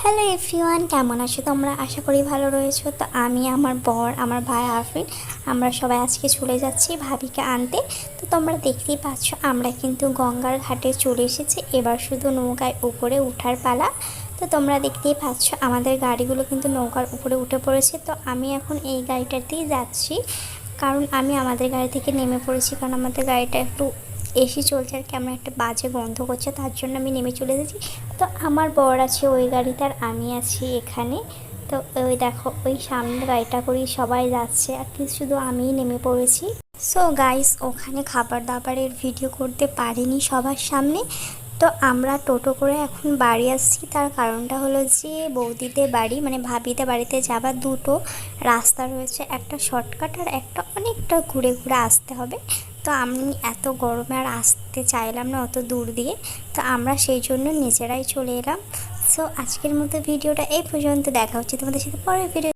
Hello everyone কেমন আছো তোমরা? আশা করি ভালো রয়েছো। তো আমি আমার বর, আমার ভাই আফরিন, আমরা সবাই আজকে চলে যাচ্ছি ভাবিকে আনতে। তো তোমরা দেখতেই পাচ্ছ, আমরা কিন্তু গঙ্গার ঘাটে চলে এসেছি। এবার শুধু নৌকায় উপরে উঠার পালা। তো তোমরা দেখতেই পাচ্ছ, আমাদের গাড়িগুলো কিন্তু নৌকার উপরে উঠে পড়েছে। তো আমি এখন এই গাড়িটাতেই যাচ্ছি। কারণ আমি আমাদের গাড়ি থেকে নেমে পড়েছি, কারণ আমাদের গাড়িটা একটু এসি চলছে আর কেমন একটা বাজে গন্ধ করছে, তার জন্য আমি নেমে চলে এসেছি। তো আমার বর আছে ওই গাড়িতে আর আমি আছি এখানে। তো ওই দেখো, ওই সামনে গাড়িটা করেই সবাই যাচ্ছে, আর কি শুধু আমিই নেমে পড়েছি। সো গাইস ওখানে খাবার দাবারের ভিডিও করতে পারিনি সবার সামনে। তো আমরা টোটো করে এখন বাড়ি আসছি, তার কারণটা হলো যে বৌদিদের বাড়ি মানে ভাবিদের বাড়িতে যাবার দুটো রাস্তা রয়েছে, একটা শর্টকাট আর একটা অনেকটা ঘুরে ঘুরে আসতে হবে। তো আমি এত গরমে আর আসতে চাইলাম না অত দূর দিয়ে। তো আমরা সেই জন্য নিজেরাই চলে এলাম। সো আজকের মতো ভিডিওটা এই পর্যন্ত। দেখা হচ্ছে তোমাদের সাথে পরের ভিডিও